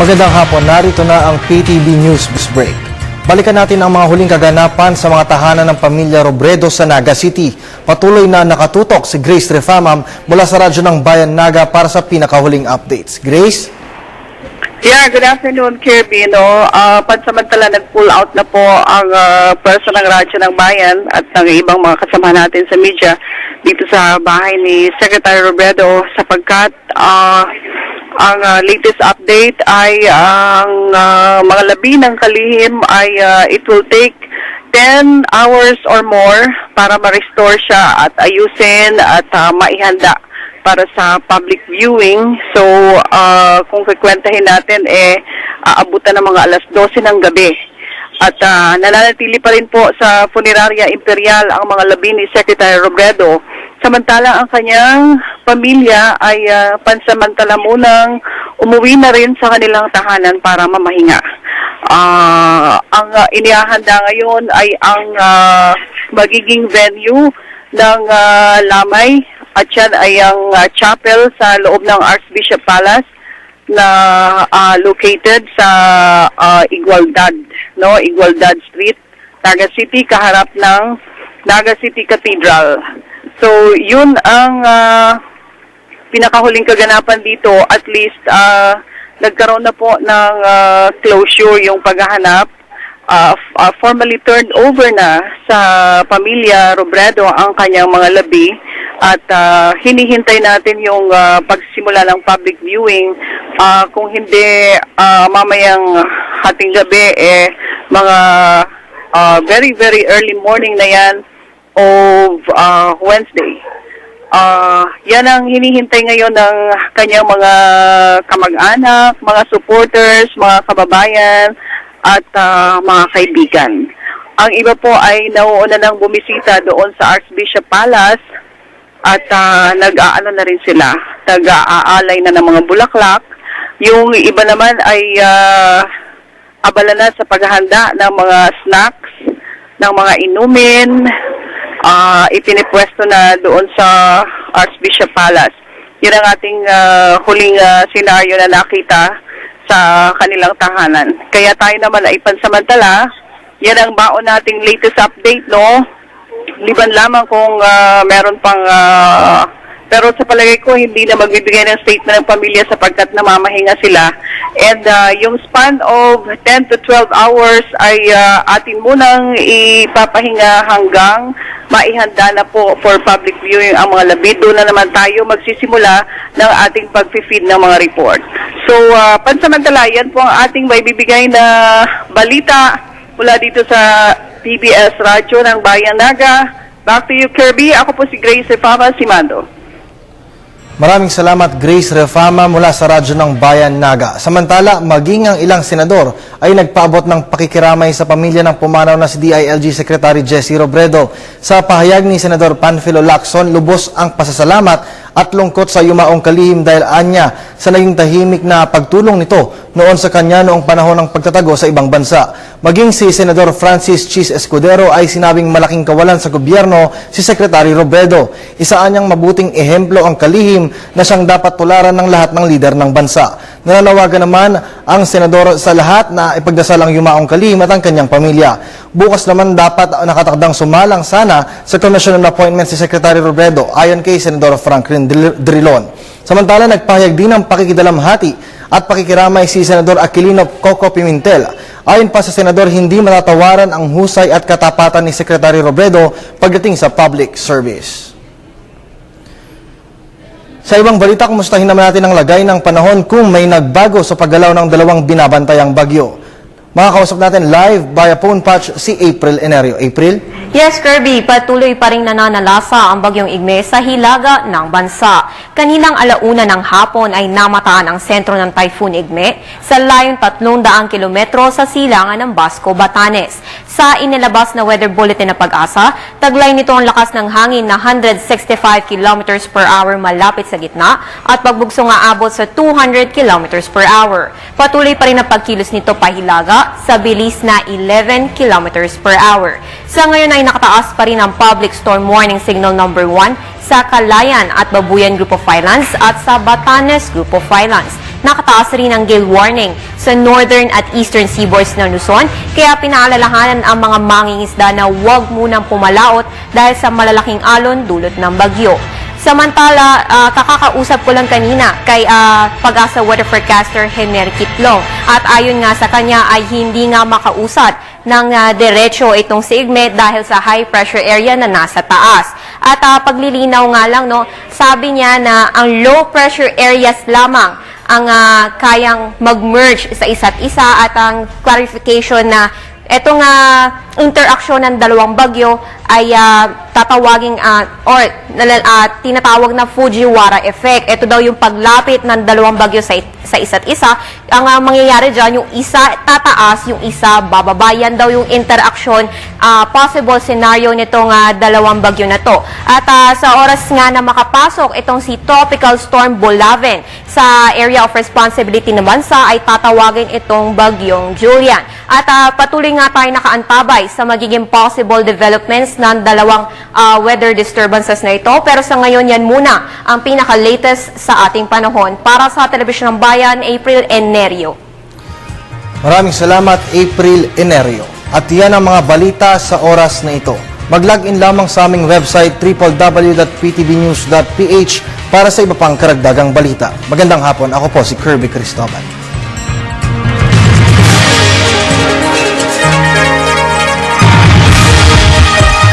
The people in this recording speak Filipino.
Magandang hapon, narito na ang PTV News Break. Balikan natin ang mga huling kaganapan sa mga tahanan ng pamilya Robredo sa Naga City. Patuloy na nakatutok si Grace Refamam mula sa radyo ng Bayan Naga para sa pinakahuling updates. Grace? Yeah, good afternoon, Kirby. No, Ah, pansamantala nag-pull out na po ang ah, person ng Radyo ng Bayan at ng ibang mga kasama natin sa media dito sa bahay ni Secretary Robredo sapagkat ah, ang ah, latest update ay ang ah, mga labi ng kalihim ay ah, it will take 10 hours or more para ma-restore siya at ayusin at ah, maihanda para sa public viewing. So, ah, kung kikwentahin natin, eh, aabutan ng mga alas 12 ng gabi. At ah, nananatili pa rin po sa Funeraria Imperial ang mga labi ni Secretary Robredo. Samantalang ang kanyang pamilya ay ah, pansamantala munang umuwi na rin sa kanilang tahanan para mamahinga. Ah, ang ah, inihahanda ngayon ay ang ah, magiging venue ng ah, Lamay at yan ay ang ah, chapel sa loob ng Archbishop Palace na ah, located sa ah, Igualdad, no? Igualdad Street, Naga City kaharap ng Naga City Cathedral. So, yun ang ah, pinakahuling kaganapan dito, at least ah, nagkaroon na po ng ah, closure yung paghahanap. Ah, f- ah, formally turned over na sa pamilya Robredo ang kanyang mga labi at ah, hinihintay natin yung ah, pagsimula ng public viewing. Ah, kung hindi ah, mamayang hating gabi eh mga ah, very very early morning na yan of ah, Wednesday. Ah, yan ang hinihintay ngayon ng kanyang mga kamag-anak, mga supporters, mga kababayan, at ah, mga kaibigan. Ang iba po ay nauuna nang bumisita doon sa Archbishop Palace at ah, nag-aano na rin sila, nag-aalay na ng mga bulaklak. Yung iba naman ay ah, abala na sa paghahanda ng mga snacks, ng mga inumin, ah ipinipwesto na doon sa Archbishop Palace. Yan ang ating ah, huling ah, senaryo na nakita sa kanilang tahanan. Kaya tayo naman ay pansamantala, yan ang baon nating latest update, no? Liban lamang kung ah, meron pang ah, pero sa palagay ko hindi na magbibigay ng statement ng pamilya sapagkat namamahinga sila. And ah, yung span of 10 to 12 hours ay ah, atin munang ipapahinga hanggang maihanda na po for public viewing ang mga labi. Doon na naman tayo magsisimula ng ating pag-feed ng mga report. So, ah, pansamantala, yan po ang ating may bibigay na balita mula dito sa PBS Radyo ng Bayan Naga. Back to you, Kirby. Ako po si Grace Efama Simando. Maraming salamat Grace Refama mula sa radyo ng Bayan Naga. Samantala, maging ang ilang senador ay nagpaabot ng pakikiramay sa pamilya ng pumanaw na si DILG Secretary Jesse Robredo. Sa pahayag ni Senador Panfilo Lacson, lubos ang pasasalamat at lungkot sa yumaong kalihim dahil anya sa naging tahimik na pagtulong nito noon sa kanya noong panahon ng pagtatago sa ibang bansa. Maging si Senador Francis Chis Escudero ay sinabing malaking kawalan sa gobyerno si Secretary Robredo. Isaan niyang mabuting ehemplo ang kalihim na siyang dapat tularan ng lahat ng lider ng bansa. Nananawagan naman ang senador sa lahat na ipagdasal ang yumaong kalihim at ang kanyang pamilya. Bukas naman dapat nakatakdang sumalang sana sa commission on appointment si Secretary Robredo ayon kay Senador Franklin Drilon. Samantala, nagpahayag din ng pakikidalamhati at pakikiramay si Senador Aquilino Coco Pimentel. Ayon pa sa Senador, hindi matatawaran ang husay at katapatan ni Secretary Robredo pagdating sa public service. Sa ibang balita, kumustahin naman natin ang lagay ng panahon kung may nagbago sa paggalaw ng dalawang binabantayang bagyo. Makakausap natin live via phone patch si April Enerio. April? Yes, Kirby, patuloy pa rin nananalasa ang bagyong Igme sa hilaga ng bansa. Kaninang alauna ng hapon ay namataan ang sentro ng Typhoon Igme sa layong 300 kilometro sa silangan ng Basco, Batanes. Sa inilabas na weather bulletin na pag-asa, taglay nito ang lakas ng hangin na 165 kilometers per hour malapit sa gitna at pagbugso nga abot sa 200 kilometers per hour. Patuloy pa rin ang pagkilos nito pahilaga sa bilis na 11 kilometers per hour. Sa ngayon ay nakataas pa rin ang public storm warning signal number 1 sa Kalayan at Babuyan Group of Islands at sa Batanes Group of Islands. Nakataas rin ang gale warning sa northern at eastern seaboards ng Luzon, kaya pinaalalahanan ang mga mangingisda na huwag munang pumalaot dahil sa malalaking alon dulot ng bagyo. Samantala, ah, kakakausap ko lang kanina kay ah, pag-asa weather forecaster Henry Kitlong at ayon nga sa kanya ay hindi nga makausat ng ah, derecho itong si Igme dahil sa high pressure area na nasa taas. At ah, paglilinaw nga lang, no, sabi niya na ang low pressure areas lamang ang ah, kayang mag-merge sa isa't isa at ang clarification na etong uh, interaksyon ng dalawang bagyo ay ah, tatawaging ah, or ah, tinatawag na Fujiwara effect. Ito daw yung paglapit ng dalawang bagyo sa, sa isa't isa. Ang ah, mangyayari dyan, yung isa tataas, yung isa bababa. Yan daw yung interaction, ah, possible scenario nitong ah, dalawang bagyo na to. At ah, sa oras nga na makapasok, itong si Tropical Storm Bolaven sa area of responsibility ng bansa ay tatawagin itong bagyong Julian. At ah, patuloy nga tayo nakaantabay sa magiging possible developments ng dalawang ah, weather disturbances na ito. Pero sa ngayon, yan muna ang pinaka-latest sa ating panahon. Para sa Telebisyon ng Bayan, April Enerio. Maraming salamat, April Enerio. At yan ang mga balita sa oras na ito. Mag-login lamang sa aming website www.ptbnews.ph para sa iba pang karagdagang balita. Magandang hapon, ako po si Kirby Cristobal.